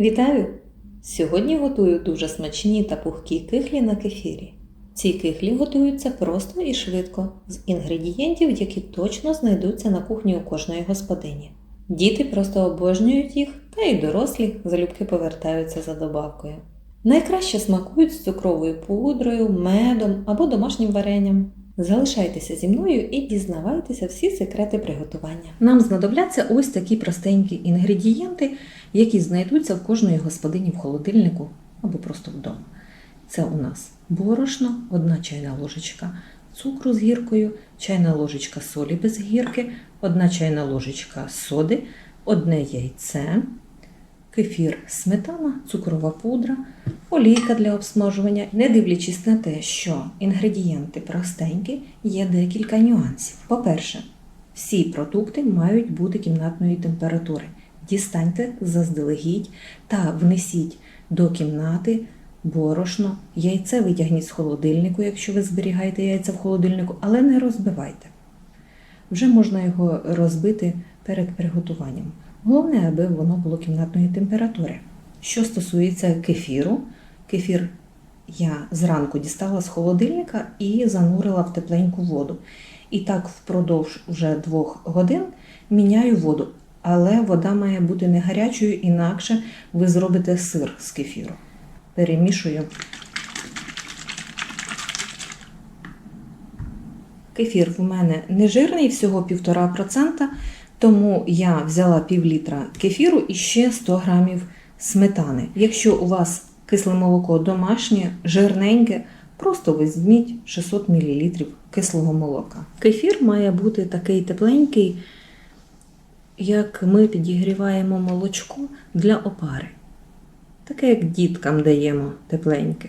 Вітаю! Сьогодні готую дуже смачні та пухкі кихлі на кефірі. Ці кихлі готуються просто і швидко, з інгредієнтів, які точно знайдуться на кухні у кожної господині. Діти просто обожнюють їх, та й дорослі залюбки повертаються за добавкою. Найкраще смакують з цукровою пудрою, медом або домашнім варенням. Залишайтеся зі мною і дізнавайтеся всі секрети приготування. Нам знадобляться ось такі простенькі інгредієнти, які знайдуться в кожної господині в холодильнику або просто вдома. Це у нас борошно, одна чайна ложечка цукру з гіркою, чайна ложечка солі без гірки, одна чайна ложечка соди, одне яйце, кефір, сметана, цукрова пудра, олійка для обсмажування. Не дивлячись на те, що інгредієнти простенькі, є декілька нюансів. По-перше, всі продукти мають бути кімнатної температури. Дістаньте заздалегідь та внесіть до кімнати борошно, яйце витягніть з холодильнику, якщо ви зберігаєте яйця в холодильнику, але не розбивайте. Вже можна його розбити перед приготуванням. Головне, аби воно було кімнатної температури. Що стосується кефіру, кефір я зранку дістала з холодильника і занурила в тепленьку воду. І так впродовж вже двох годин міняю воду. Але вода має бути не гарячою, інакше ви зробите сир з кефіру. Перемішую. Кефір в мене не жирний, всього 1,5%, тому я взяла пів літра кефіру і ще 100 грамів сметани. Якщо у вас кисле молоко домашнє, жирненьке, просто візьміть 600 мл кислого молока. Кефір має бути такий тепленький, як ми підігріваємо молочко для опари. Таке, як діткам даємо тепленьке.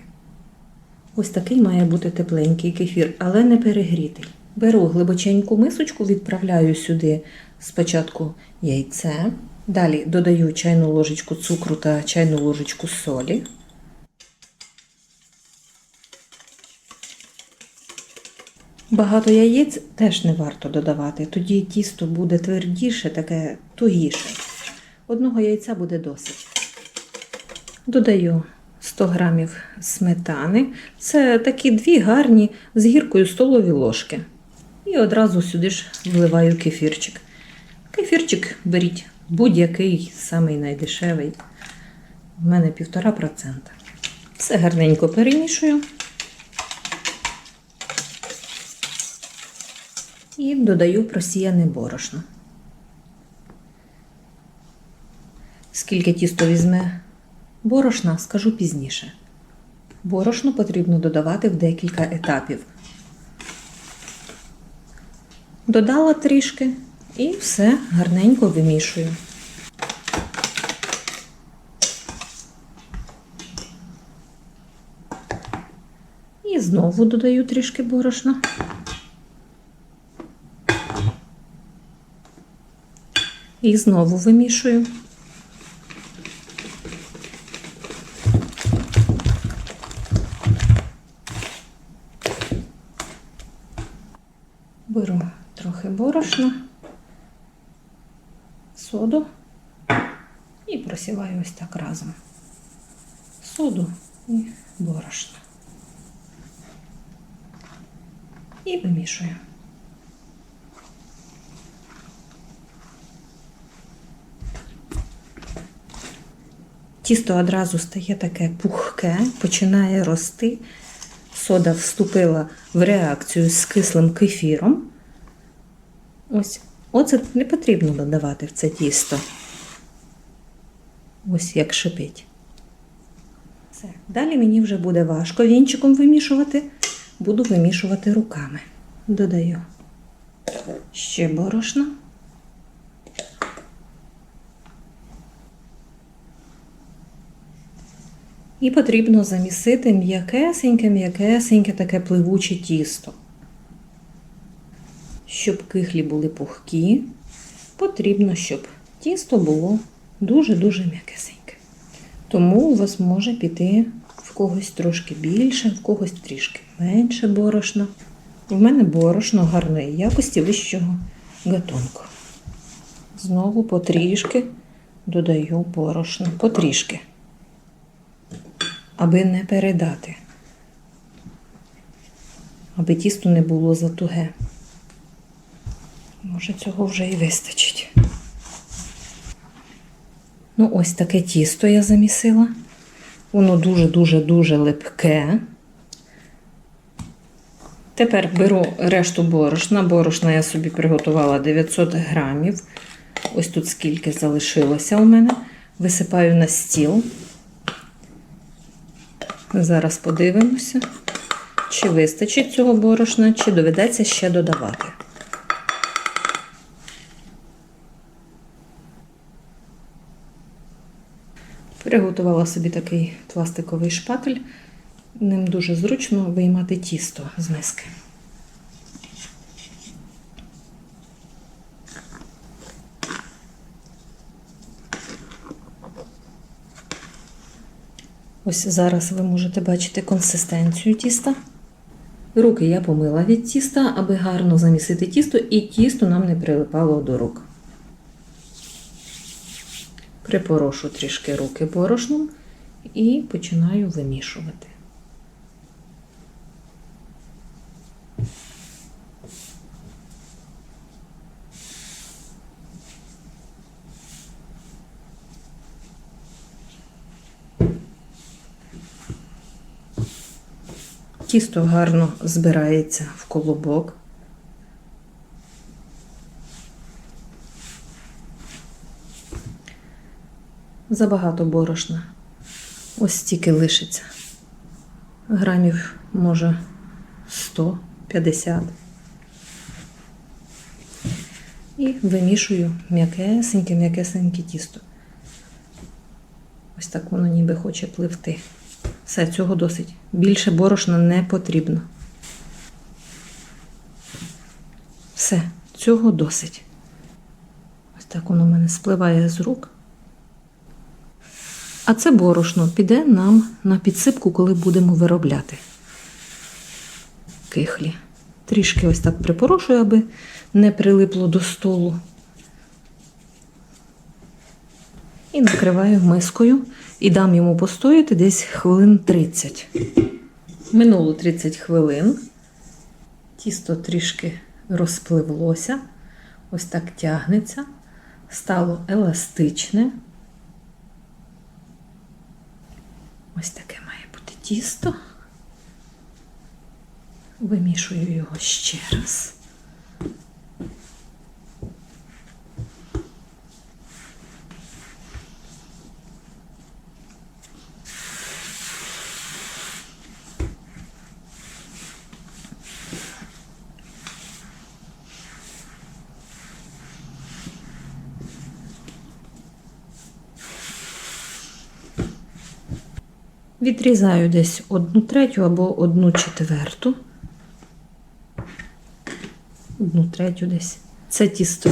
Ось такий має бути тепленький кефір, але не перегрітий. Беру глибоченьку мисочку, відправляю сюди спочатку яйце, далі додаю чайну ложечку цукру та чайну ложечку солі. Багато яєць теж не варто додавати, тоді тісто буде твердіше, таке тугіше. Одного яйця буде досить. Додаю 100 грамів сметани. Це такі дві гарні з гіркою столові ложки. І одразу сюди ж вливаю кефірчик. Кефірчик беріть будь-який, самий найдешевий. У мене 1,5%. Все гарненько перемішую. І додаю просіяне борошно. Скільки тісто візьме борошна, скажу пізніше. Борошно потрібно додавати в декілька етапів. Додала трішки і все гарненько вимішую. І знову додаю трішки борошна. І знову вимішую. Беру трохи борошна, соду і ось так разом. Соду і борошно. І вимішую. Тісто одразу стає таке пухке, починає рости. Сода вступила в реакцію з кислим кефіром. Ось, оце не потрібно додавати в це тісто. Ось як шипить. Все. Далі мені вже буде важко вінчиком вимішувати, буду вимішувати руками. Додаю ще борошна. І потрібно замісити м'якесеньке, м'якесеньке таке пливуче тісто. Щоб кихлі були пухкі, потрібно, щоб тісто було дуже-дуже м'якесеньке. Тому у вас може піти в когось трошки більше, в когось трішки менше борошна. У мене борошно гарної якості вищого гатунку. Знову потрішки додаю борошно потрішки, аби не передати, аби тісто не було затуге. Може, цього вже і вистачить. Ну, ось таке тісто я замісила. Воно дуже-дуже-дуже липке. Тепер беру решту борошна. Борошна я собі приготувала 900 грамів. Ось тут скільки залишилося у мене. Висипаю на стіл. Зараз подивимося, чи вистачить цього борошна, чи доведеться ще додавати. Приготувала собі такий пластиковий шпатель. Ним дуже зручно виймати тісто з миски. Ось зараз ви можете бачити консистенцію тіста. Руки я помила від тіста, аби гарно замісити тісто, і тісто нам не прилипало до рук. Припорошу трішки руки борошном і починаю вимішувати. Тісто гарно збирається в колобок. Забагато борошна. Ось стільки лишиться. Грамів, може, 150. І вимішую м'якесеньке, м'якесеньке тісто. Ось так воно ніби хоче пливти. Все, цього досить. Більше борошна не потрібно. Все, цього досить. Ось так воно в мене спливає з рук. А це борошно піде нам на підсипку, коли будемо виробляти кихлі. Трішки ось так припорошую, аби не прилипло до столу. І накриваю мискою і дам йому постояти десь хвилин 30. Минуло 30 хвилин. Тісто трішки розпливлося, ось так тягнеться, стало еластичне. Ось таке має бути тісто. Вимішую його ще раз. Відрізаю десь одну третю або одну четверту. Одну третю десь. Це тісто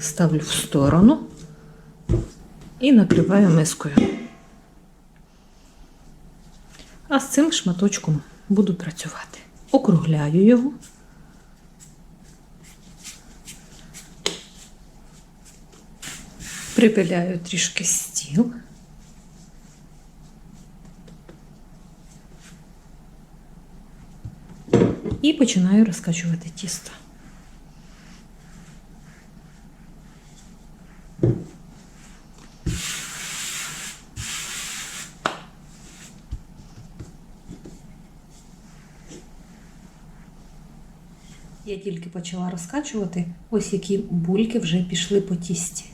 ставлю в сторону і накриваю мискою. А з цим шматочком буду працювати. Округляю його. Припиляю трішки стіл. І починаю розкачувати тісто. Я тільки почала розкачувати, ось які бульки вже пішли по тісті.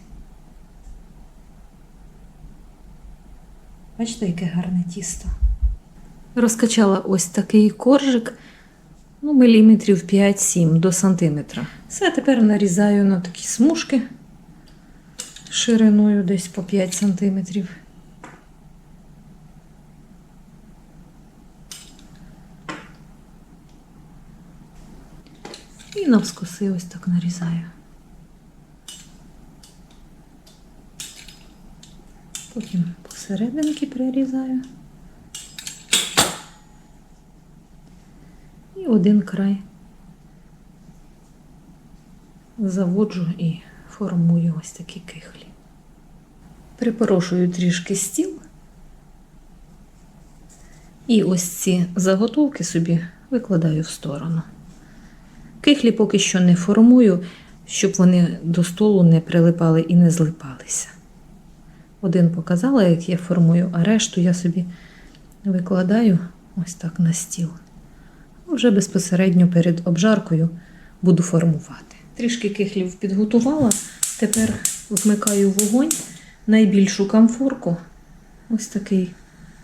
Бачите, яке гарне тісто. Розкачала ось такий коржик, ну, міліметрів 5-7 до сантиметра. Все, тепер нарізаю на такі смужки шириною десь по 5 сантиметрів. І навскоси ось так нарізаю. Потім посерединки прирізаю. Один край заводжу і формую ось такі кихлі. Припорошую трішки стіл. І ось ці заготовки собі викладаю в сторону. Кихлі поки що не формую, щоб вони до столу не прилипали і не злипалися. Один показала, як я формую, а решту я собі викладаю ось так на стіл. Вже безпосередньо перед обжаркою буду формувати. Трішки кихлів підготувала, тепер вмикаю вогонь, найбільшу камфорку. Ось такий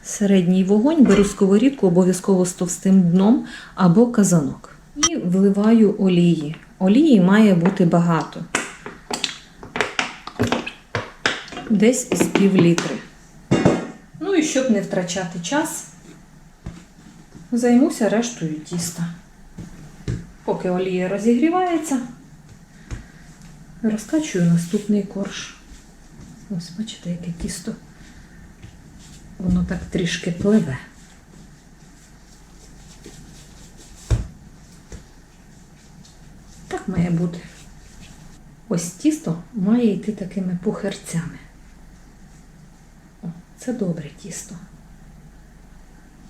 середній вогонь, беру сковорідку обов'язково з товстим дном або казанок. І вливаю олії. Олії має бути багато. Десь з пів літри. Ну і щоб не втрачати час, займуся рештою тіста. Поки олія розігрівається, розкачую наступний корж. Ось, бачите, яке тісто. Воно так трішки пливе. Так має бути. Ось тісто має йти такими пухерцями. О, це добре тісто.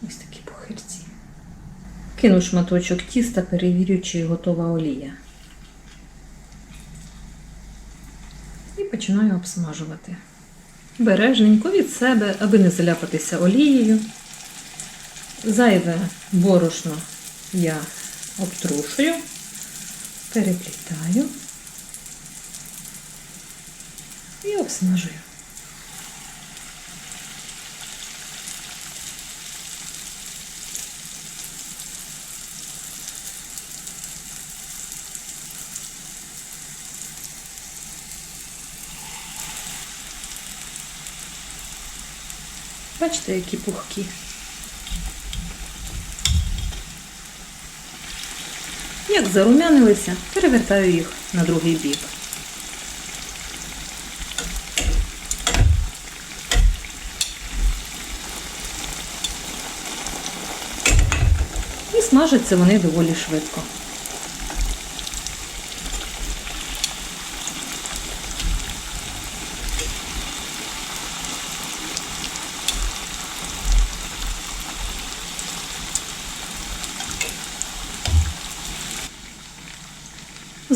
Ось такі пухирці. Кину шматочок тіста, перевірю, чи готова олія. І починаю обсмажувати. Бережненько від себе, аби не заляпатися олією. Зайве борошно я обтрушую, переплітаю і обсмажую. Бачите, які пухкі. Як зарумянилися, перевертаю їх на другий бік. І смажаться вони доволі швидко.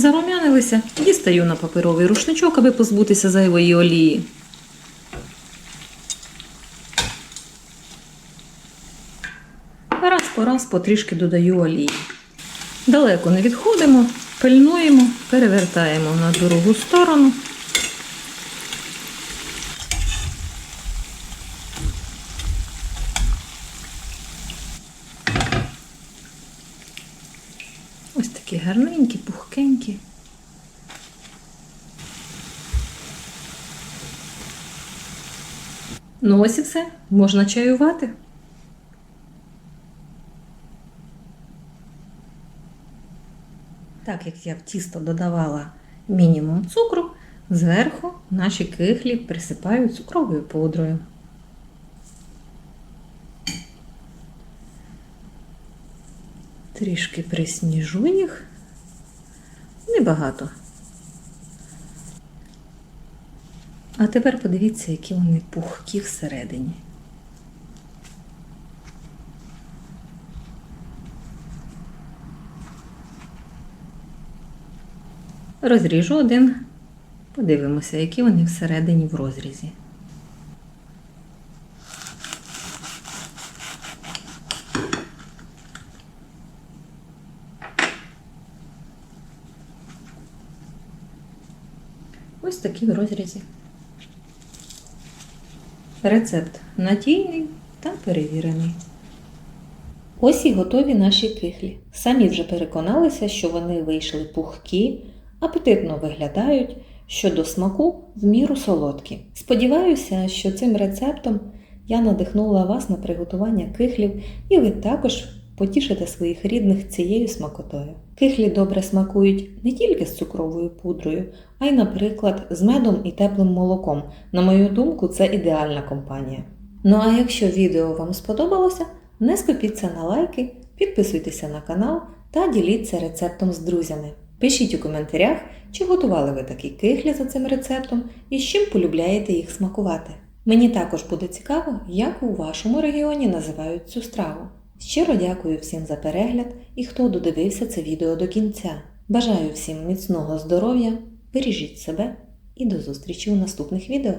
Зарумянилися, дістаю на паперовий рушничок, аби позбутися зайвої олії. Раз по раз потрішки додаю олії. Далеко не відходимо, пильнуємо, перевертаємо на другу сторону. Ось такі гарненькі, пухкенькі. Ну ось і все, можна чаювати. Так як я в тісто додавала мінімум цукру, зверху наші кихлі присипаю цукровою пудрою. Трішки присніжу їх. Небагато. А тепер подивіться, які вони пухкі всередині. Розріжу один. Подивимося, які вони всередині в розрізі. Ось такі в розрізі. Рецепт надійний та перевірений. Ось і готові наші кихлі. Самі вже переконалися, що вони вийшли пухкі, апетитно виглядають, що до смаку в міру солодкі. Сподіваюся, що цим рецептом я надихнула вас на приготування кихлів, і ви також потішите своїх рідних цією смакотою. Кихлі добре смакують не тільки з цукровою пудрою, а й, наприклад, з медом і теплим молоком. На мою думку, це ідеальна компанія. Ну а якщо відео вам сподобалося, не скупіться на лайки, підписуйтеся на канал та діліться рецептом з друзями. Пишіть у коментарях, чи готували ви такі кихлі за цим рецептом і з чим полюбляєте їх смакувати. Мені також буде цікаво, як у вашому регіоні називають цю страву. Щиро дякую всім за перегляд і хто додивився це відео до кінця. Бажаю всім міцного здоров'я, бережіть себе і до зустрічі у наступних відео.